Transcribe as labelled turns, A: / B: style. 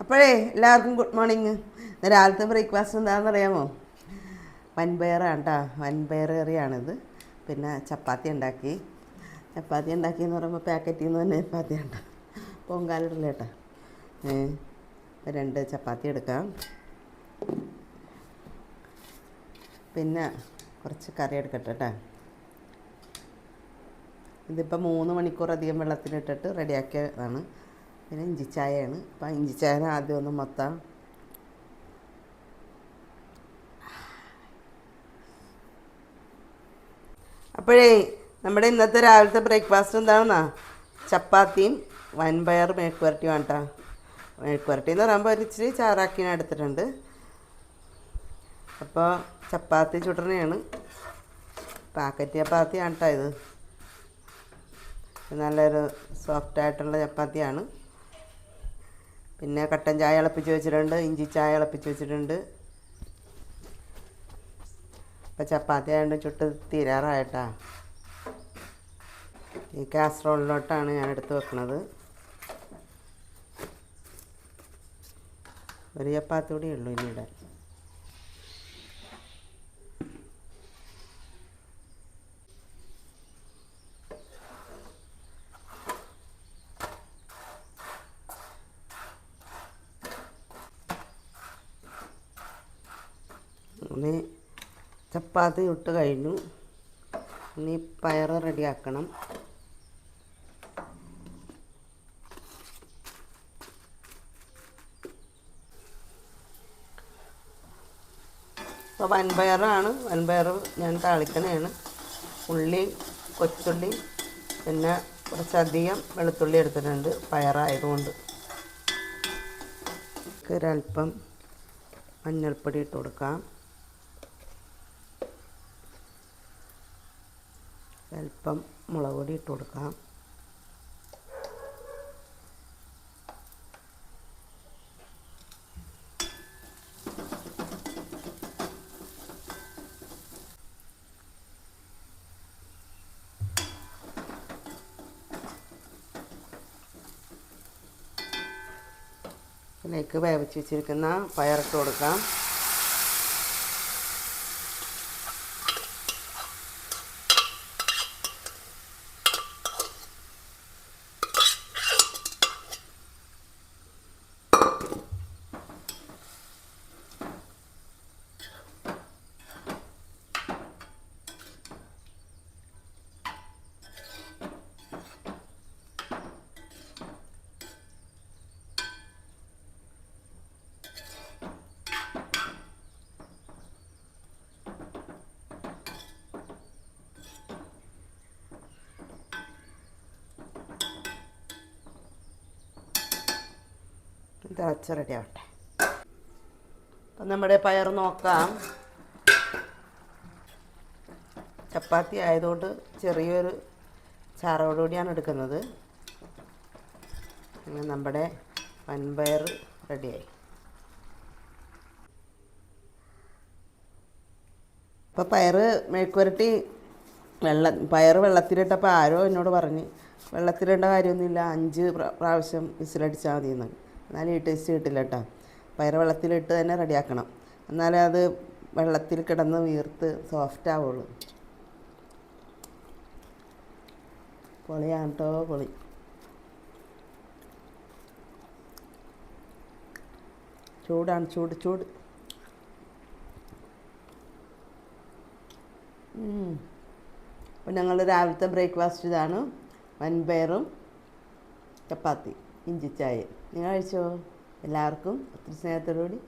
A: അപ്പോഴേ എല്ലാവർക്കും good morning രാവിലത്തെ ബ്രേക്ക്ഫാസ്റ്റ് എന്താണെന്ന് അറിയാമോ വൻപയറാണ് കേട്ടോ വൻപയർ കറിയാണിത്. പിന്നെ ചപ്പാത്തി ഉണ്ടാക്കി. ചപ്പാത്തി ഉണ്ടാക്കി എന്ന് പറയുമ്പോൾ പാക്കറ്റിൽ നിന്ന് തന്നെ ചപ്പാത്തി ഉണ്ട് പൊങ്കാലിടില്ല കേട്ടോ രണ്ട് ചപ്പാത്തി എടുക്കാം. പിന്നെ കുറച്ച് കറി എടുക്കട്ടെ കേട്ടോ ഇതിപ്പോൾ മൂന്ന് മണിക്കൂർ അധികം വെള്ളത്തിലിട്ടിട്ട് റെഡിയാക്കിയതാണ് പിന്നെ ഇഞ്ചിച്ചായയാണ് അപ്പം ഇഞ്ചിച്ചായ ആദ്യം ഒന്ന് മൊത്തം. അപ്പോഴേ നമ്മുടെ ഇന്നത്തെ രാവിലത്തെ ബ്രേക്ക്ഫാസ്റ്റ് എന്താണെന്നാ? ചപ്പാത്തിയും വൻപയർ മേക്കുവരട്ടിയും വേണ്ട മേക്കുവരട്ടി എന്ന് പറയുമ്പോൾ ഒരു ഇച്ചിരി ചാറാക്കിനെ എടുത്തിട്ടുണ്ട്. അപ്പോൾ ചപ്പാത്തി ചുടണയാണ്. പാക്കറ്റ് ചപ്പാത്തിയാണ് കേട്ടോ ഇത് നല്ലൊരു സോഫ്റ്റായിട്ടുള്ള ചപ്പാത്തിയാണ്. പിന്നെ കട്ടൻ ചായ ഇളപ്പിച്ച് വെച്ചിട്ടുണ്ട് ഇഞ്ചി ചായ ഇളപ്പിച്ച് വെച്ചിട്ടുണ്ട്. ഇപ്പം ചപ്പാത്തി ആയതുകൊണ്ട് ചുട്ട് തീരാറായിട്ടാ. ഈ കാസറോളിലോട്ടാണ് ഞാൻ എടുത്ത് വെക്കുന്നത് ഒരു ചപ്പാത്തി കൂടി ഉള്ളൂ ഇനി ഇനി ചപ്പാത്തി ഇട്ട് കഴിഞ്ഞു. ഇനി പയർ റെഡിയാക്കണം. അപ്പോൾ വൻപയറാണ്. വൻപയർ ഞാൻ താളിക്കണതാണ് ഉള്ളി കൊച്ചുള്ളി പിന്നെ കുറച്ചധികം വെളുത്തുള്ളി എടുത്തിട്ടുണ്ട്. പയറായതുകൊണ്ട്. ഒരല്പം മഞ്ഞൾപ്പൊടി ഇട്ട് കൊടുക്കാം. അല്പം മുളക് പൊടി ഇട്ട് കൊടുക്കാം ഇതിലേക്ക് വേവിച്ച് വെച്ചിരിക്കുന്ന പയറിട്ട് കൊടുക്കാം തിളച്ച് റെഡി ആവട്ടെ. അപ്പം നമ്മുടെ പയർ നോക്കാം. ചപ്പാത്തി ആയതുകൊണ്ട് ചെറിയൊരു ചാറോടുകൂടിയാണ് എടുക്കുന്നത്. അങ്ങനെ നമ്മുടെ വൻപയർ റെഡിയായി അപ്പോൾ പയർ മെഴുക്കുരട്ടി വെള്ള പയർ വെള്ളത്തിലിട്ടപ്പോൾ ആരോ എന്നോട് പറഞ്ഞ് വെള്ളത്തിലിടേണ്ട കാര്യമൊന്നുമില്ല അഞ്ച് പ്രാവശ്യം വിസിലടിച്ചാൽ മതി എന്ന് എന്നാലും ഈ ടേസ്റ്റ് കിട്ടില്ല കേട്ടോ പയർ വെള്ളത്തിലിട്ട് തന്നെ റെഡിയാക്കണം. എന്നാലേ അത് വെള്ളത്തിൽ കിടന്ന് വീർത്ത് സോഫ്റ്റ് ആവുള്ളൂ. പൊളിയാണ് കേട്ടോ പൊളി. ചൂടാണ് ചൂട് ചൂട്. അപ്പോൾ ഞങ്ങൾ രാവിലത്തെ ബ്രേക്ക്ഫാസ്റ്റ് ഇതാണ്. വൻപയറും ചപ്പാത്തി ഇഞ്ചിച്ചായ നിങ്ങൾ കഴിച്ചോ എല്ലാവർക്കും ഒത്തിരി സ്നേഹത്തോടുകൂടി